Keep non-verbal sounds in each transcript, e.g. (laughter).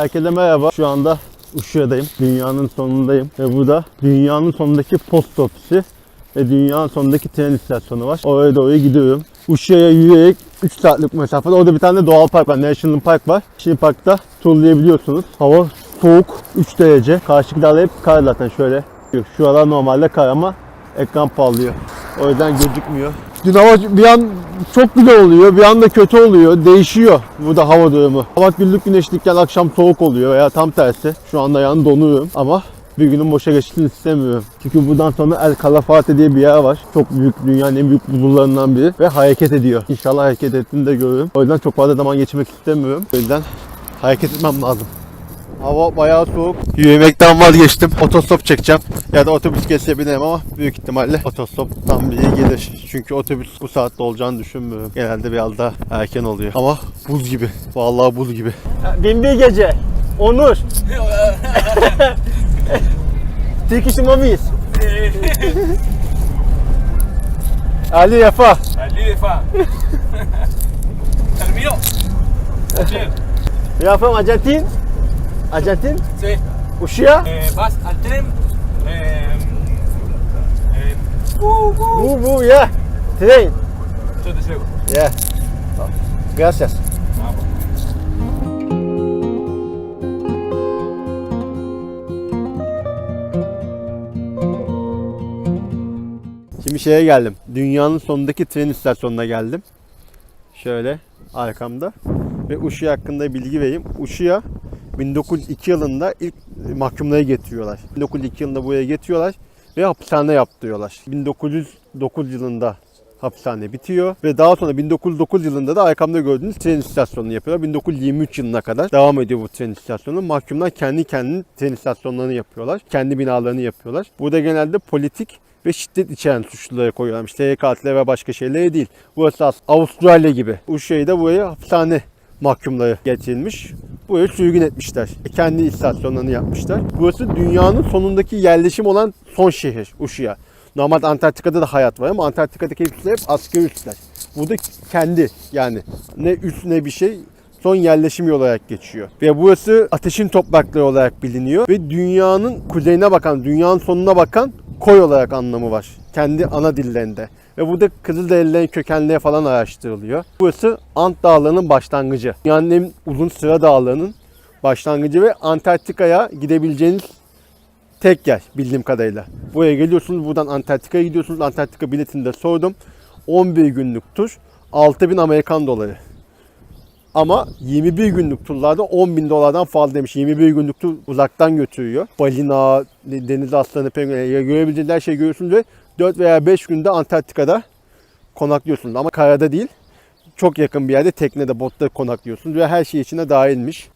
Herkese merhaba. Şu anda Uşuya'dayım. Dünyanın sonundayım. Ve bu da dünyanın sonundaki post ofisi ve dünyanın sonundaki tren istasyonu var. Oraya doğru gidiyorum. Uşuya'ya yürüyerek 3 saatlik mesafede. Orada bir tane doğal park var. National Park var. Şimdi parkta turlayabiliyorsunuz. Hava soğuk 3 derece. Karşı dağlar hep kar zaten şöyle. Şu aralar normalde kar ama ekran parlıyor. O yüzden gözükmüyor. Dün hava bir an çok güzel oluyor, bir anda kötü oluyor, değişiyor burada hava durumu. Hava güllük güneşlikken akşam soğuk oluyor veya tam tersi. Şu anda yani donuyorum ama bir günün boşa geçtiğini istemiyorum. Çünkü buradan sonra El Calafate diye bir yer var. Çok büyük, dünyanın en büyük buzullarından biri ve hareket ediyor. İnşallah hareket ettiğini de görürüm. O yüzden çok fazla zaman geçirmek istemiyorum. O yüzden hareket etmem lazım. Hava bayağı soğuk. Yürümekten vazgeçtim. Otostop çekeceğim. Ya da otobüs geçse binerim ama büyük ihtimalle otostoptan biri gelir. Çünkü otobüs bu saatte olacağını düşünmüyorum. Genelde biraz daha erken oluyor. Ama buz gibi. Vallahi buz gibi. Bin bir gece. Onur. (laughs) O muyuz? Ali Yafa. Ali de fa. El mío. Bien. Are Argentina? Sí. Uşuya? Eh, vas al tren. Eh, eh, uh, uh. Bu bu ya. Train. Yo te llevo. Yeah. Gracias. Vamos. Şimdi şeye geldim. Dünyanın sonundaki tren istasyonuna geldim. Şöyle arkamda. Ve Uşuya hakkında bilgi vereyim. Uşuya 1902 yılında ilk mahkumları getiriyorlar. 1902 yılında buraya getiriyorlar ve hapishane yaptırıyorlar. 1909 yılında hapishane bitiyor ve daha sonra 1909 yılında da arkamda gördüğünüz tren istasyonunu yapıyorlar. 1923 yılına kadar devam ediyor bu tren istasyonu. Mahkumlar kendi kendini tren istasyonlarını yapıyorlar. Kendi binalarını yapıyorlar. Burada genelde politik ve şiddet içeren suçluları koyuyorlar. İşte katile ve başka şeyleri değil. Burası as- Avustralya gibi. Bu şeyde buraya hapishane mahkumları getirilmiş. Buraya sürgün etmişler. Kendi istasyonlarını yapmışlar. Burası dünyanın sonundaki yerleşim olan son şehir Uşuya. Normalde Antarktika'da da hayat var ama Antarktika'daki üsler hep askeri üsler. Burada kendi yani ne üst ne bir şey son yerleşim olarak geçiyor. Ve burası ateşin toprakları olarak biliniyor. Ve dünyanın kuzeyine bakan, dünyanın sonuna bakan koy olarak anlamı var. Kendi ana dillerinde. Ve burada Kızılderililerin kökenleri falan araştırılıyor. Burası Ant Dağları'nın başlangıcı. Dünyanın en uzun sıra dağlarının başlangıcı ve Antarktika'ya gidebileceğiniz tek yer bildiğim kadarıyla. Buraya geliyorsunuz buradan Antarktika'ya gidiyorsunuz. Antarktika biletini de sordum. 11 günlük tur 6000 Amerikan doları. Ama 21 günlük turlarda 10 bin dolardan fazla demiş. 21 günlük tur uzaktan götürüyor. Balina, deniz aslanı, penguen ya görebileceğiniz her şeyi görüyorsunuz ve 4 veya 5 günde Antarktika'da konaklıyorsunuz. Ama karada değil. Çok yakın bir yerde teknede, botta konaklıyorsunuz ve her şey içine dahilmiş.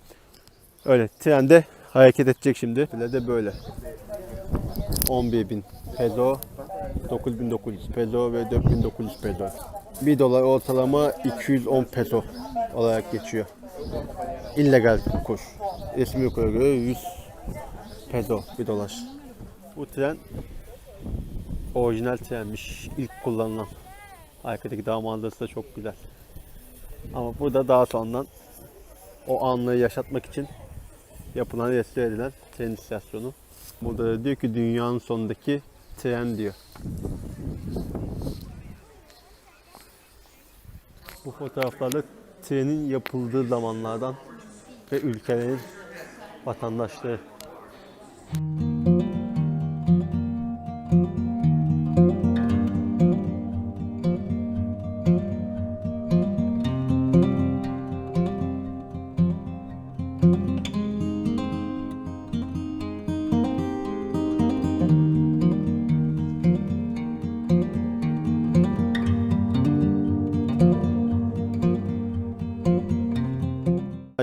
Öyle trende hareket edecek şimdi. Bile de böyle. 11.000 peso, 9.900 peso ve 4.900 peso. 1 dolar ortalama 210 peso olarak geçiyor. İllegal kur. Resmi kura göre 100 peso 1 dolar. Bu tren orijinal trenmiş. ilk kullanılan. Arkadaki dağ manzarası da çok güzel. Ama burada daha sonradan o anları yaşatmak için yapılan, restore edilen tren istasyonu. Burada da diyor ki dünyanın sonundaki tren diyor. Bu fotoğraflarda trenin yapıldığı zamanlardan ve ülkelerin vatandaşları.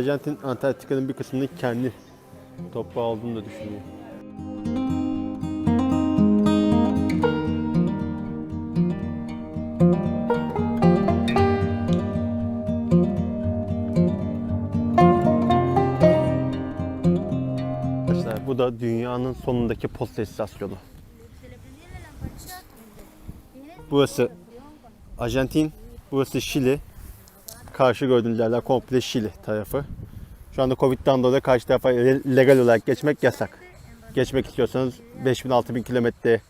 Arjantin Antarktika'nın bir kısmının kendi toprağı olduğunu da düşünüyor. Arkadaşlar bu da dünyanın sonundaki posta istasyonu. Burası Arjantin, burası Şili. Karşı gördüğünüz yerler komple Şili tarafı. Şu anda Covid'den dolayı karşı tarafa legal olarak geçmek yasak. Geçmek istiyorsanız 5000-6000 kilometre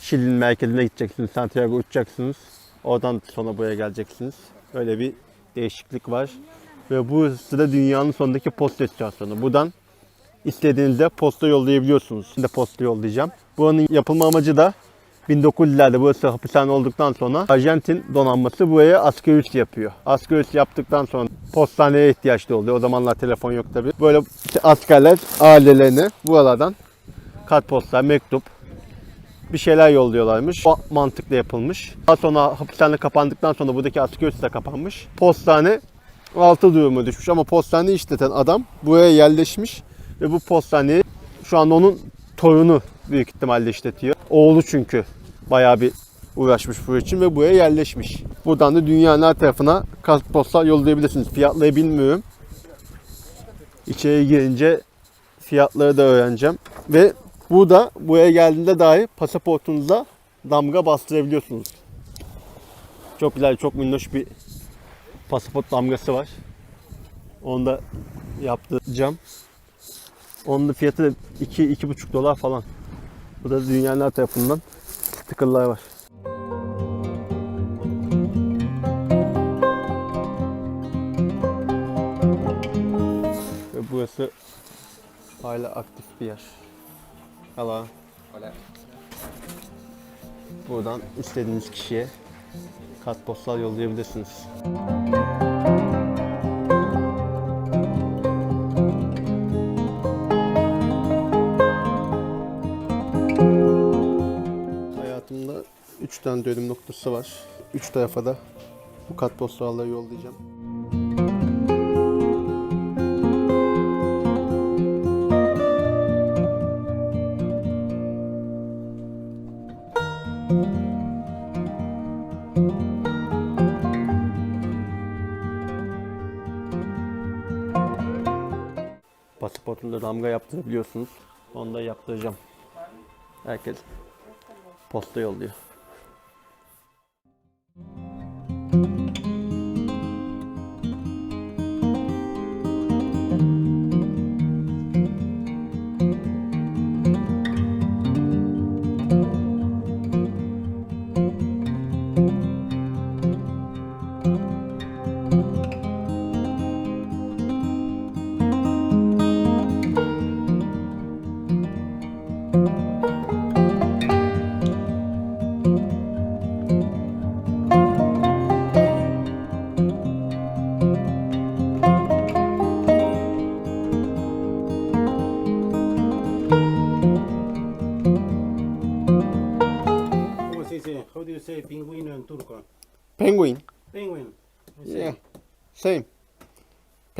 Şili'nin merkezine gideceksiniz. Santiago uçacaksınız. Oradan sonra buraya geleceksiniz. Böyle bir değişiklik var. Ve burası da dünyanın sonundaki posta istasyonu. Buradan istediğinizde posta yollayabiliyorsunuz. Şimdi posta yollayacağım. Buranın yapılma amacı da 1900'lerde burası hapishane olduktan sonra Arjantin donanması buraya asgari üs yapıyor. Asgari üs yaptıktan sonra postaneye ihtiyaçları oluyor. O zamanlar telefon yok tabi. Böyle askerler ailelerine buralardan kartpostal, mektup bir şeyler yolluyorlarmış. O mantıkla yapılmış. Daha sonra hapishane kapandıktan sonra buradaki asgari üs de kapanmış. Postane altı durumu düşmüş ama postane işleten adam buraya yerleşmiş ve bu postaneyi şu an onun torunu büyük ihtimalle işletiyor. Oğlu çünkü bayağı bir uğraşmış bu için ve buraya yerleşmiş. Buradan da dünyanın her tarafına kartpostal yollayabilirsiniz. Fiyatları bilmiyorum. İçeri girince fiyatları da öğreneceğim. Ve burada buraya geldiğinde dahi pasaportunuza damga bastırabiliyorsunuz. Çok güzel, çok minnoş bir pasaport damgası var. Onu da yaptıracağım. Onun da fiyatı da 2-2,5 dolar falan. Bu da dünyanın her tarafından stickerlar var. Ve burası hala aktif bir yer. Hello. Buradan istediğiniz kişiye kartpostal yollayabilirsiniz. Hayatımda tane dönüm noktası var. 3 tarafa da bu kartpostalları yollayacağım. Pasaportunda damga yaptırabiliyorsunuz. Onu da yaptıracağım. Herkes posta yolluyor.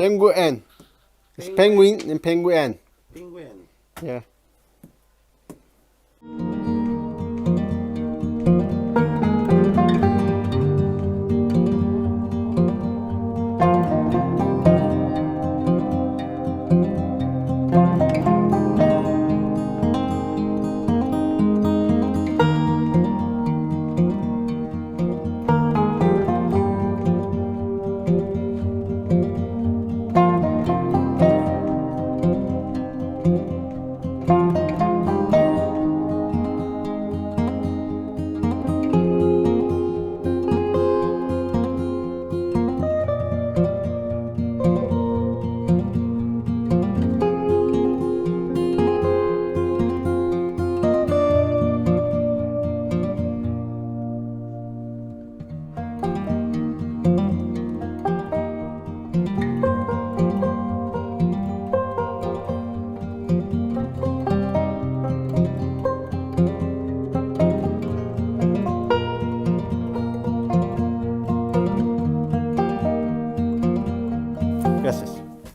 Penguin. It's penguin and penguin. Penguin. Yeah.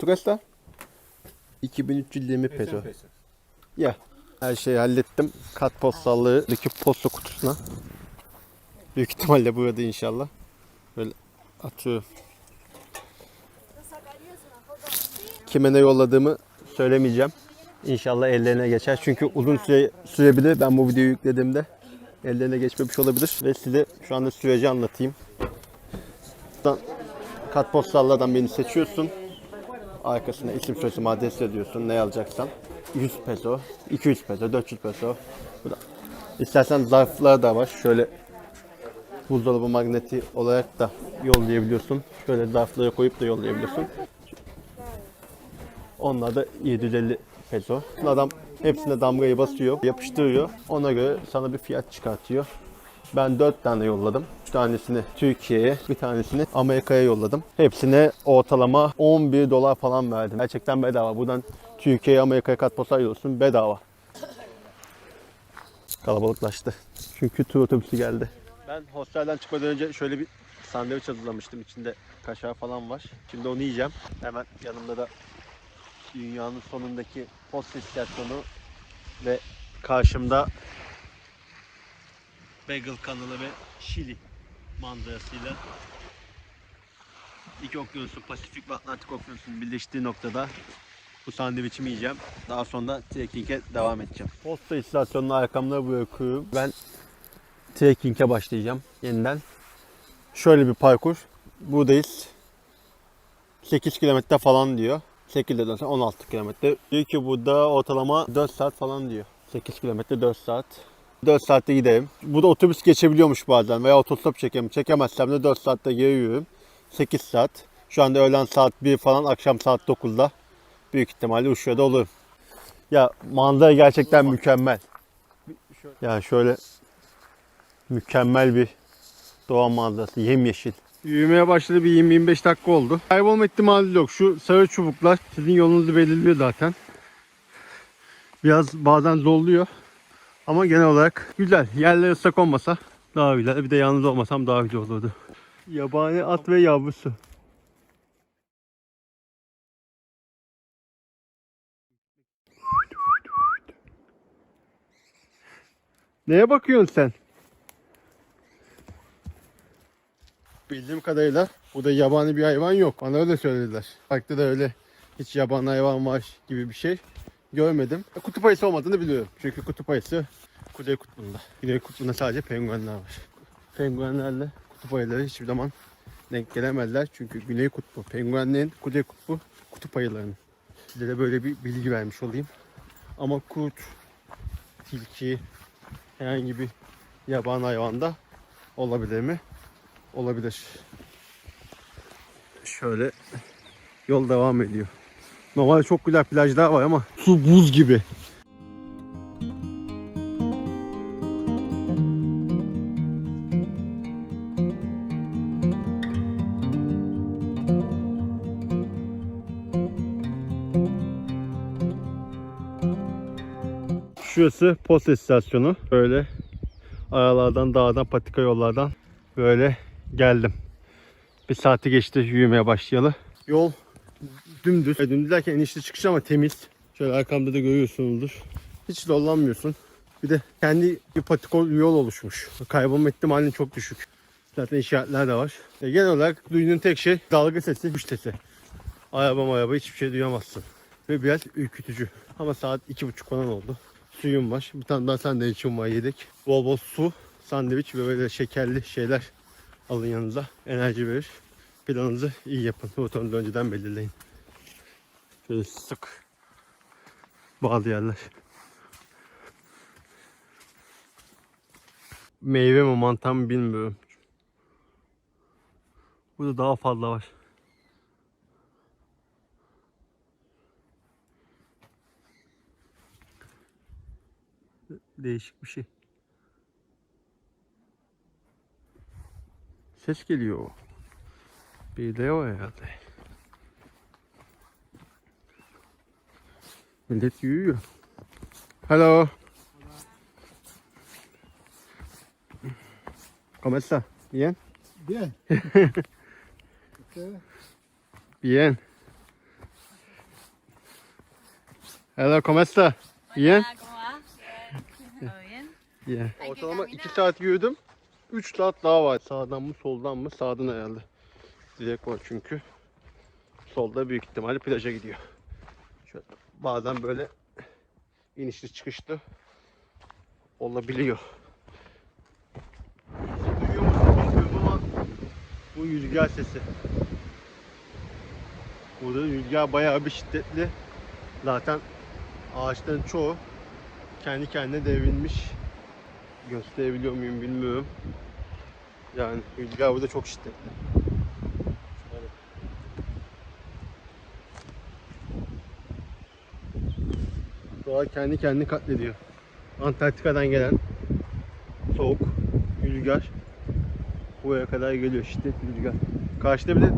¿Tu cuesta? 2320 peso. Ya. Her şeyi hallettim. Kartpostallığı posta kutusuna. Büyük ihtimalle burada inşallah. Böyle atıyorum. Kime ne yolladığımı söylemeyeceğim. İnşallah ellerine geçer. Çünkü uzun süre sürebilir. Ben bu videoyu yüklediğimde ellerine geçmemiş olabilir. Ve size şu anda süreci anlatayım. Buradan kartpostallardan birini seçiyorsun. Arkasına isim soyisim adres yazıyorsun ne alacaksan. 100 peso, 200 peso, 400 peso. Bu da. İstersen zarflar da var. Şöyle buzdolabı magneti olarak da yollayabiliyorsun. Şöyle zarflara koyup da yollayabiliyorsun. Onlar da 750 peso. Adam hepsine damgayı basıyor, yapıştırıyor. Ona göre sana bir fiyat çıkartıyor. Ben 4 tane yolladım. 3 tanesini Türkiye'ye, bir tanesini Amerika'ya yolladım. Hepsine ortalama 11 dolar falan verdim. Gerçekten bedava. Buradan Türkiye'ye, Amerika'ya katpostal olsun bedava. Kalabalıklaştı. Çünkü tur otobüsü geldi. Ben hostelden çıkmadan önce şöyle bir sandviç hazırlamıştım. İçinde kaşar falan var. Şimdi onu yiyeceğim. Hemen yanımda da dünyanın sonundaki post istasyonu ve karşımda Bagel kanalı ve Şili manzarasıyla iki okyanusun Pasifik ve Atlantik okyanusunun birleştiği noktada bu sandviçimi yiyeceğim. Daha sonra trekking'e devam edeceğim. Posta istasyonunu arkamda bırakıyorum. Ben trekking'e başlayacağım yeniden. Şöyle bir parkur. Buradayız. 8 kilometre falan diyor. 8 ile 16 kilometre. Diyor ki burada ortalama 4 saat falan diyor. 8 kilometre 4 saat. 4 saatte giderim. Burada otobüs geçebiliyormuş bazen veya otostop çekeyim. Çekemezsem de 4 saatte yürürüm. 8 saat. Şu anda öğlen saat 1 falan, akşam saat 9'da büyük ihtimalle Uşu'da olurum. Ya manzara gerçekten mükemmel. Yani şöyle mükemmel bir doğa manzarası, yemyeşil. Yürümeye başladı bir 20-25 dakika oldu. Kaybolma ihtimali yok. Şu sarı çubuklar sizin yolunuzu belirliyor zaten. Biraz bazen zorluyor. Ama genel olarak güzel. Yerler ıslak olmasa daha güzel. Bir de yalnız olmasam daha güzel olurdu. Yabani at ve yavrusu. Neye bakıyorsun sen? Bildiğim kadarıyla burada yabani bir hayvan yok. Bana öyle söylediler. Farklı da öyle hiç yabani hayvan var gibi bir şey görmedim. Kutup ayısı olmadığını biliyorum. Çünkü kutup ayısı Kuzey Kutbu'nda. Güney Kutbu'nda sadece penguenler var. Penguenlerle kutup ayıları hiçbir zaman denk gelemezler. Çünkü Güney Kutbu penguenlerin, Kuzey Kutbu kutup ayılarının. Size de böyle bir bilgi vermiş olayım. Ama kurt, tilki, herhangi bir yaban hayvanda olabilir mi? Olabilir. Şöyle yol devam ediyor. Normalde çok güzel plajlar var ama su buz gibi. Şurası posta istasyonu. Böyle aralardan, dağdan, patika yollardan böyle geldim. Bir saati geçti yürümeye başlayalı. Yol dümdüz. E, Dümdüz derken inişli çıkış ama temiz. Şöyle arkamda da görüyorsunuzdur. Hiç zorlanmıyorsun. Bir de kendi bir patika yol oluşmuş. Kaybolma ihtimalin çok düşük. Zaten işaretler de var. E, genel olarak duyduğun tek şey dalga sesi, kuş sesi. Araba araba hiçbir şey duyamazsın. Ve biraz ürkütücü. Ama saat iki buçuk falan oldu. Suyum var. Bir tane daha sandviçim var yedik. Bol bol su, sandviç ve böyle şekerli şeyler alın yanınıza. Enerji verir. Planınızı iyi yapın. Rotanızı önceden belirleyin. Şöyle sık bazı yerler. Meyve mi mantar mı bilmiyorum. Burada daha fazla var. Değişik bir şey. Ses geliyor. Bir de o herhalde. Millet yürüyor. Hello. ¿Cómo está? Bien? Bien. (laughs) Bien. Hello, ¿cómo está? Bien? Bien. Ortalama caminar. 2 saat yürüdüm. 3 saat daha var. Sağdan mı soldan mı? Sağdan herhalde. Direkt var çünkü. Solda büyük ihtimalle plaja gidiyor. Şöyle bazen böyle inişli çıkışlı olabiliyor. Duyuyor musun bilmiyorum ama bu rüzgar sesi. Burada rüzgar bayağı bir şiddetli. Zaten ağaçların çoğu kendi kendine devrilmiş. Gösterebiliyor muyum bilmiyorum. Yani rüzgar burada çok şiddetli. Doğa kendi kendini katlediyor. Antarktika'dan gelen soğuk rüzgar buraya kadar geliyor şiddetli rüzgar. Karşıda bir de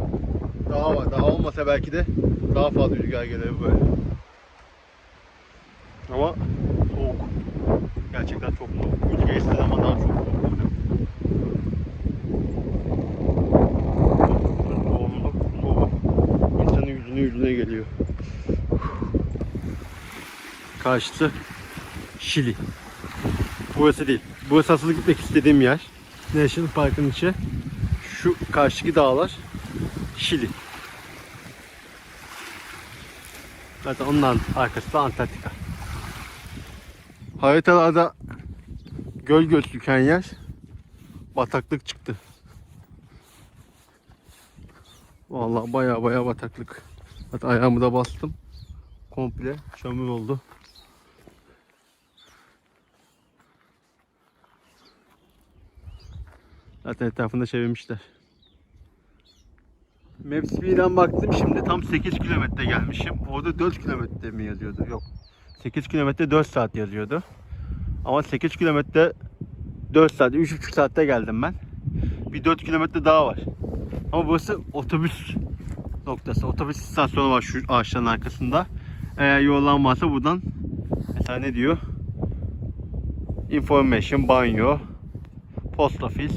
dağ var. Dağ olmasa belki de daha fazla rüzgar gelir böyle. Ama soğuk. Gerçekten çok soğuk. Rüzgar istediği zaman daha çok soğuk oluyor. Soğukluk, soğuk. İnsanın yüzüne yüzüne geliyor. Karşısı Şili. Burası değil. Burası asıl gitmek istediğim yer. National Park'ın içi. Şu karşıki dağlar Şili. Zaten ondan arkası da Antarktika. Haritalarda göl gözüken yer bataklık çıktı. Vallahi baya baya bataklık. Hatta ayağımı da bastım. Komple çamur oldu. Zaten etrafında çevirmişler. Maps.me'den baktım şimdi tam 8 kilometre gelmişim. Orada 4 kilometre mi yazıyordu? Yok. 8 kilometre 4 saat yazıyordu. Ama 8 kilometre 4 saat, 3,5 saatte geldim ben. Bir 4 kilometre daha var. Ama burası otobüs noktası. Otobüs istasyonu var şu ağaçların arkasında. Eğer yollan varsa buradan mesela ne diyor? Information, banyo, post office,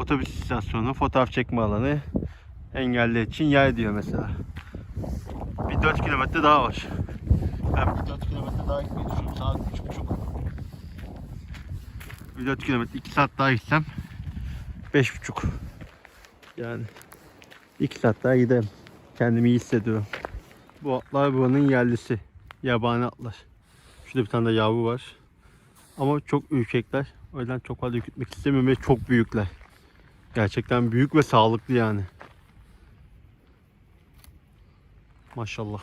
otobüs istasyonu, fotoğraf çekme alanı, engelli için yer diyor mesela. Bir 4 kilometre daha var. Ben bir 4 kilometre daha gitmeyi düşünüyorum. Saat 3.30. Bir 4 kilometre 2 saat daha gitsem 5.30. Yani 2 saat daha giderim. Kendimi iyi hissediyorum. Bu atlar buranın yerlisi. Yabani atlar. Şurada bir tane de yavru var. Ama çok ürkekler. O yüzden çok fazla ürkütmek istemiyorum ve çok büyükler. Gerçekten büyük ve sağlıklı yani. Maşallah.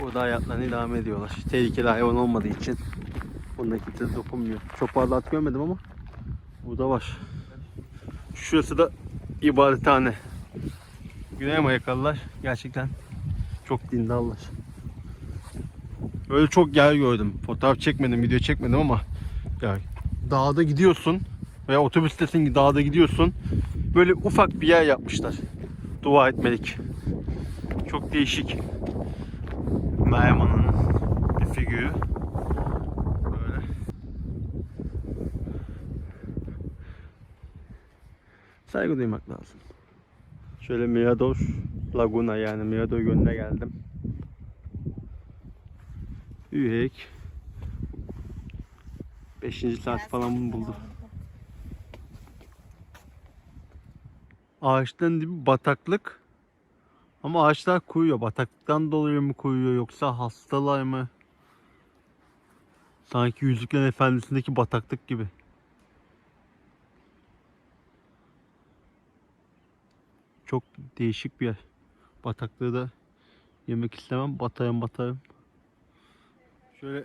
Burada hayatlarına devam ediyorlar. Tehlikeli hayvan olmadığı için bunda kimse dokunmuyor. Çok fazla at görmedim ama burada var. Şurası da ibadethane. Güney Amerikalılar gerçekten çok dindarlar. Böyle çok yer gördüm. Fotoğraf çekmedim, video çekmedim ama ya dağda gidiyorsun veya otobüstesin dağda gidiyorsun. Böyle ufak bir yer yapmışlar. Dua etmelik. Çok değişik. Meryem bir figürü. Böyle. Saygı duymak lazım. Şöyle Mirador Laguna yani Mirador Gölü'ne geldim. Üyek. 5. saat falan buldu. Ağaçların dibi bataklık. Ama ağaçlar kuyuyor. Bataklıktan dolayı mı kuyuyor yoksa hastalar mı? Sanki Yüzüklerin Efendisi'ndeki bataklık gibi. Çok değişik bir yer. Bataklığı da yemek istemem. Batarım batarım. Şöyle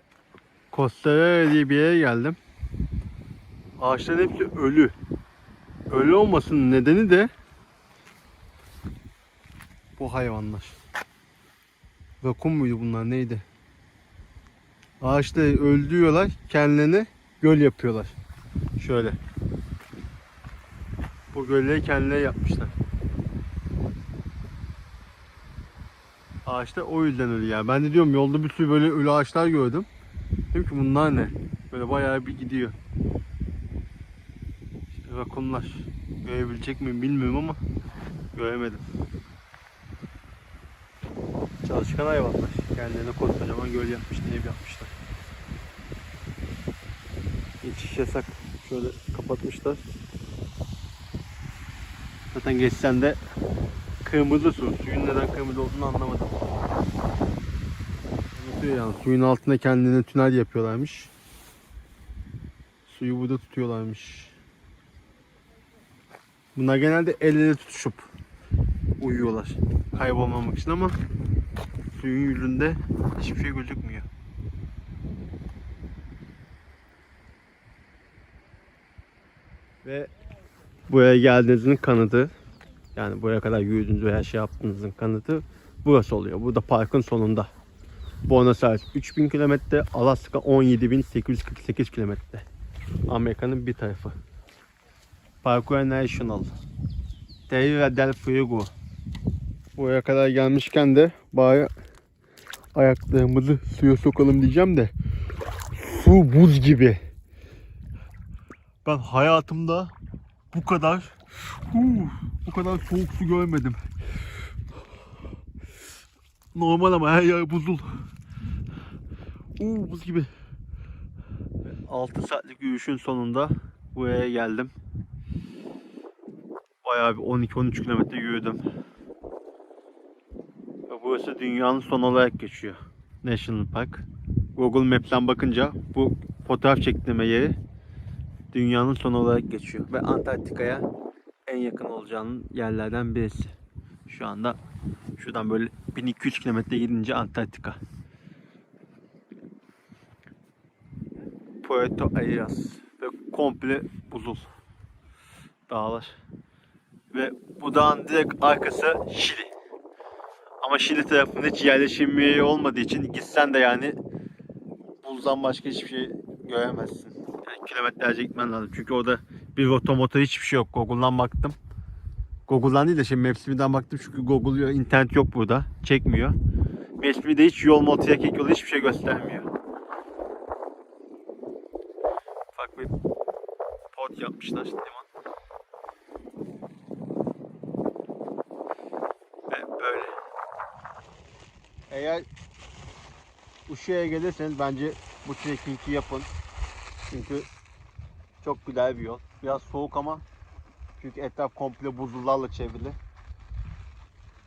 Costa diye bir yere geldim. Ağaçların hepsi ölü. Ölü olmasının nedeni de bu hayvanlar. Rakun muydu bunlar neydi? Ağaçta öldürüyorlar kendilerine göl yapıyorlar. Şöyle. Bu gölleri kendileri yapmışlar. Ağaçta o yüzden ölü yani. Ben de diyorum yolda bir sürü böyle ölü ağaçlar gördüm. Dedim ki bunlar ne? Böyle bayağı bir gidiyor. İşte rakunlar. Görebilecek miyim bilmiyorum ama göremedim. Çalışkan hayvanlar. Kendilerine kocaman göl yapmışlar, ev yapmışlar. Geçiş yasak. Şöyle kapatmışlar. Zaten geçsen de kırmızı su. Suyun neden kırmızı olduğunu anlamadım. Anlatıyor yani. Suyun altında kendine tünel yapıyorlarmış. Suyu burada tutuyorlarmış. Bunlar genelde el ele tutuşup uyuyorlar. Kaybolmamak için ama suyun yüzünde hiçbir şey gözükmüyor. Ve buraya geldiğinizin kanıtı yani buraya kadar yürüdüğünüz veya şey yaptığınızın kanıtı burası oluyor. Burada parkın sonunda. Buenos Aires 3000 kilometre, Alaska 17848 kilometre. Amerika'nın bir tarafı. Parkour National. Terra del Fuego. Buraya kadar gelmişken de bari ayaklarımızı suya sokalım diyeceğim de su buz gibi. Ben hayatımda bu kadar huu, bu kadar soğuk su görmedim. Normal ama her yer buzul. Uuu buz gibi. 6 saatlik yürüyüşün sonunda buraya geldim. Bayağı bir 12-13 kilometre yürüdüm. Burası dünyanın son olarak geçiyor. National Park. Google Maps'ten bakınca bu fotoğraf çektirme yeri dünyanın son olarak geçiyor. Ve Antarktika'ya en yakın olacağının yerlerden birisi. Şu anda şuradan böyle 1200 kilometre gidince Antarktika. Puerto Ayas ve komple buzul dağlar. Ve bu dağın direkt arkası Şili. Ama Şili tarafında hiç yerleşim olmadığı için gitsen de yani buzdan başka hiçbir şey göremezsin. Yani kilometlerce gitmen lazım. Çünkü orada bir rotomota hiçbir şey yok. Google'dan baktım. Google'dan değil de şimdi Maps.me'den baktım çünkü Google internet yok burada. Çekmiyor. Maps.me'de hiç yol motu yakık yolu hiçbir şey göstermiyor. Ufak bir pot yapmışlar liman. Ve böyle. Eğer Uşu'ya gelirseniz bence bu trekkingi yapın. Çünkü çok güzel bir yol. Biraz soğuk ama çünkü etraf komple buzullarla çevrili.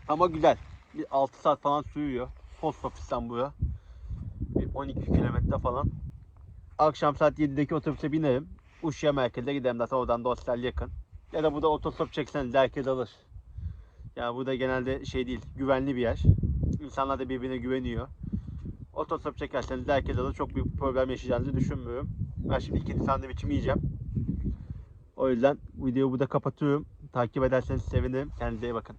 Ama güzel. Bir 6 saat falan sürüyor. Post ofisten buraya. Bir 12 kilometre falan. Akşam saat 7'deki otobüse binerim. Uşya merkeze giderim zaten oradan da hostel yakın. Ya da burada otostop çekseniz herkes alır. Yani burada genelde şey değil, güvenli bir yer. İnsanlar da birbirine güveniyor. Otostop çekerseniz herkes alır. Çok büyük problem yaşayacağınızı düşünmüyorum. Ben şimdi ikinci sandviçimi yiyeceğim. O yüzden videoyu burada kapatıyorum. Takip ederseniz sevinirim. Kendinize iyi bakın.